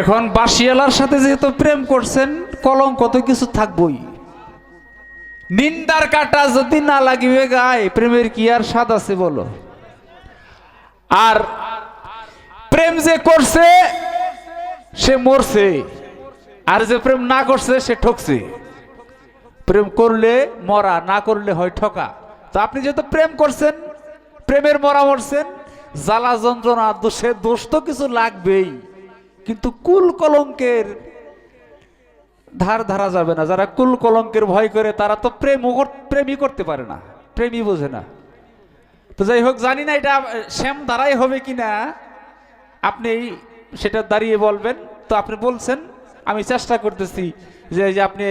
এখন বাসিয়ালার সাথে যেহেতু প্রেম করছেন কলম কত কিছু থাকবই। নিন্দার কাটা যদি না লাগিবে গায়ে, প্রেমের কি আর স্বাদ আছে বলো? আর প্রেম যে করছে, সে মরছে। আর যে প্রেম না করছে, সে ঠকছে। প্রেম করলে মরা, না করলে হয় ঠকা। তো আপনি যেহেতু প্রেম করছেন, প্রেমের মরা মরছেন, জ্বালা যন্ত্রণা, দোষে দোষ তো কিছু লাগবেই। কিন্তু কুল কলঙ্কের ধার ধারা যাবে না। যারা কুল কলঙ্কের ভয় করে, তারা তো প্রেম প্রেমই করতে পারে না। প্রেমই বোঝে না। তো যাই হোক, জানি না এটা, শ্যাম দ্বারাই হবে কি না আপনি সেটা দাঁড়িয়ে বলবেন। তো আপনি বলছেন, আমি চেষ্টা করতেছি যে যে আপনি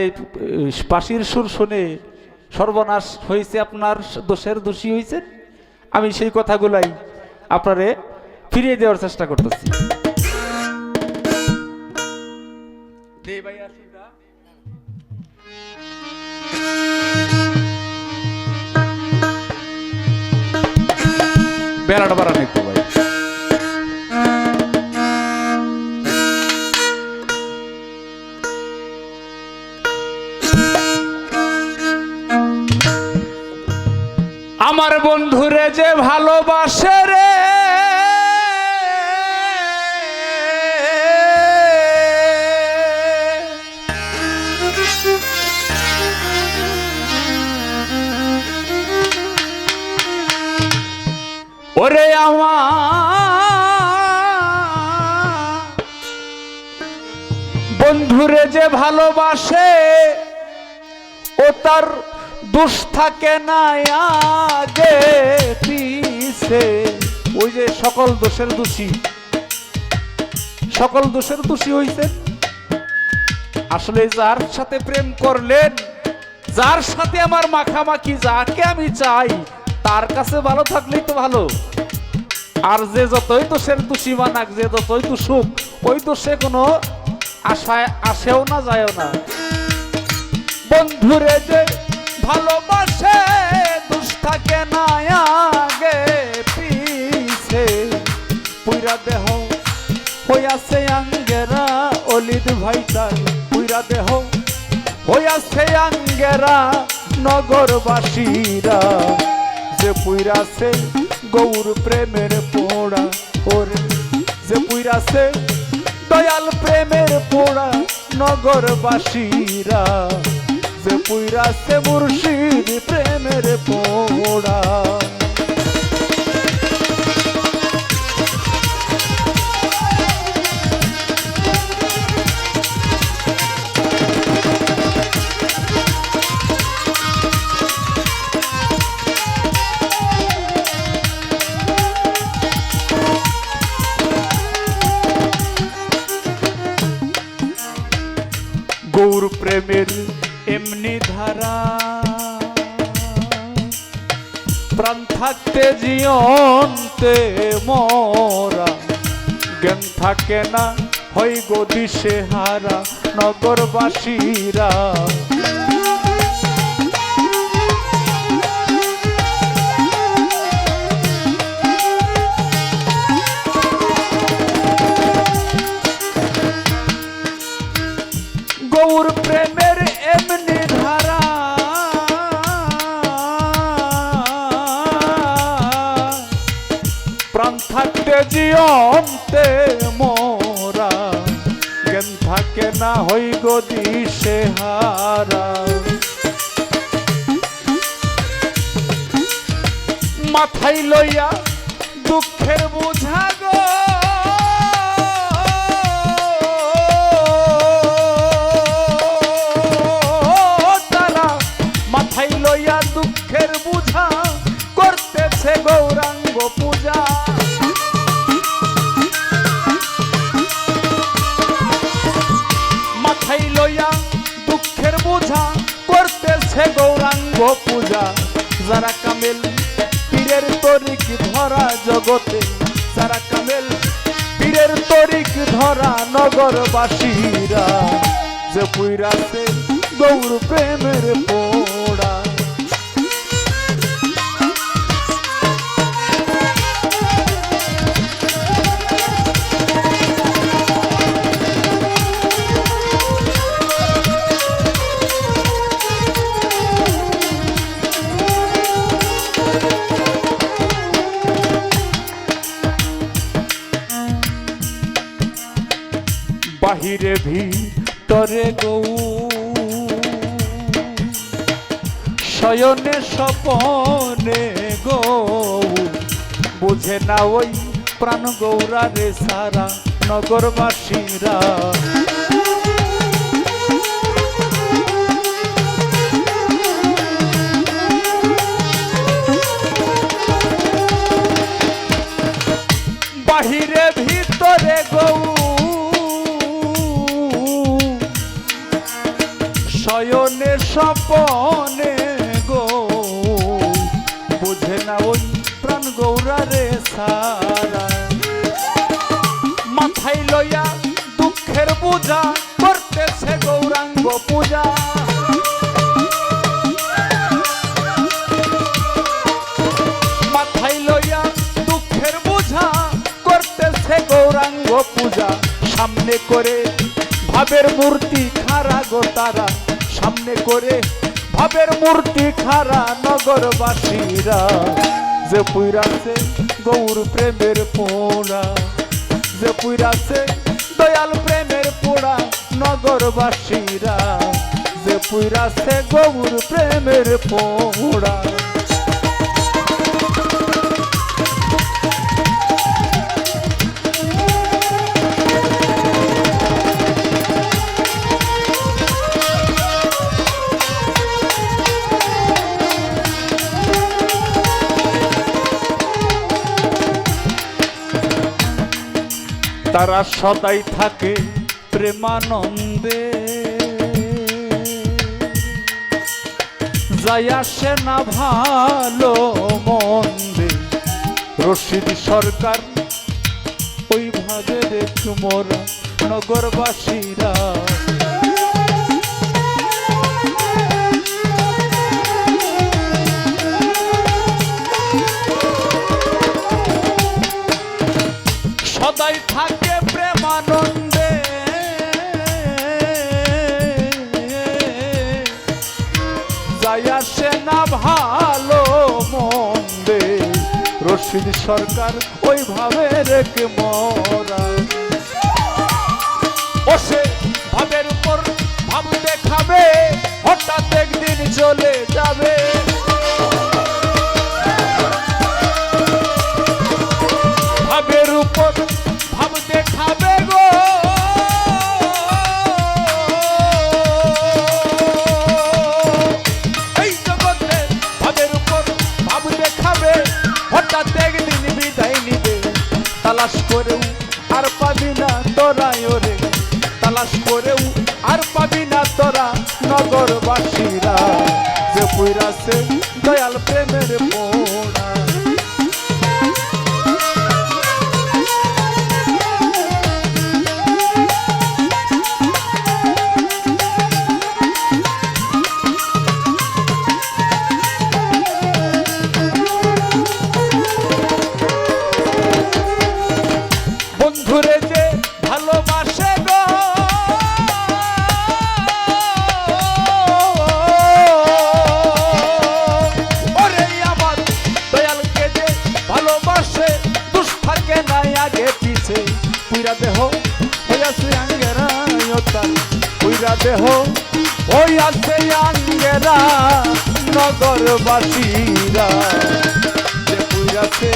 পাশির সুর শুনে সর্বনাশ হয়েছে, আপনার দোষের দোষী হয়েছেন। আমি সেই কথাগুলাই আপনারে ফিরিয়ে দেওয়ার চেষ্টা করতেছি। বেড়াটা ভাই। আমার বন্ধুরে যে ভালোবাসে ওরে আমার বন্ধুরে যে ভালোবাসে, ও তার দোষ থাকে না আগে পিছে। ওই যে সকল দোষের দোষী। সকল দোষের দোষী হইছেন আসলে যার সাথে প্রেম করলেন, যার সাথে আমার মাখামাখি যাকে আমি চাই তার কাছে ভালো থাকলেই তো ভালো। আর যে যতই তো দোষী বানাক, যে যতই তো সুখ, ওই তো সে কোনো আশায় আসেও না, যায়ও না। বন্ধুরে যে ভালোবাসে, দুষ থাকে না আগে পিছে। পুইরা দেহ হইয়াছে আঙ্গেরা, অলিদ ভাইটার পুইরা দেহ হইয়াছে আঙ্গেরা, নগরবাসীরা। যে পুইরাছে গৌর প্রেমের পোড়া, ওরে, যে পুইরাছে দয়াল প্রেমের পোড়া, নগরবাসীরা, যে পুইরাছে মুর্শিদ প্রেমের পোড়া। গৌর প্রেমের এমনি ধারা। প্রাণ থাকতে জিয়ন্তে মরা, জ্ঞান থাকে না হই গো দিশে হারা, নগরবাসীরা। প্রাণ থাকতে জিয়ন্তে মোরা। জ্ঞান থাকে না হই গদি সে হারা মাথায় লইয়া দুঃখের বোঝা পূজা যারা কামেল পীরের তরিক ধরা জগতে, যারা কামেল পীরের তরিক ধরা নগরবাসীরা, যে পুইরাছে গৌর প্রেমের পোড়া। গৌ। শয়নে স্বপনে গৌ। বুঝে না ওই প্রাণ গৌরা রে সারা নগরবাসীরা। বাহিরে ভিতরে গৌ স্বপনে গো। বুঝে না ওই প্রাণ গৌরা রে সারা। মাথায় লইয়া দুঃখের পূজা করতেছে গৌরাঙ্গ পূজা। মাথায় লইয়া দুঃখের বোঝা করতেছে গৌরাঙ্গ পূজা। সামনে করে ভাবের মূর্তি খারা গো তারা। সামনে করে ভাবের মূর্তি খারা নগরবাসীরা। যে পুইরাছে গৌর প্রেমের পোড়া, যে পুইরাছে দয়াল প্রেমের পোড়া নগরবাসীরা। যে পুইরাছে গৌর প্রেমের পোড়া। তারা সদাই থাকে প্রেমানন্দে। যাই আসে না ভালো মন্দে, রশিদ সরকার ওইভাবে দেখ মোরা নগরবাসীরা। রশিদ সরকার ওইভাবে রেখে মরা। ভাবের উপর ভাব দেখাবে হঠাৎ একদিন চলে তালাশ করেও আর পাবি না তোরাই হইয়াছে আঙ্গেরা, নগরবাসীরা। যে পুইরাছে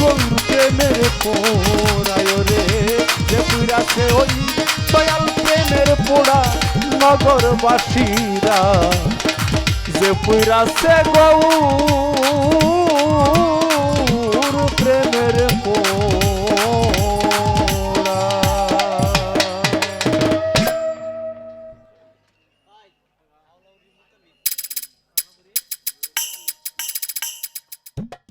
গরু প্রেমের পোড়ায় রে। যে পুইরাছে ওই দয়াল প্রেমের পোড়া নগরবাসীরা। যে পুইরাছে গৌ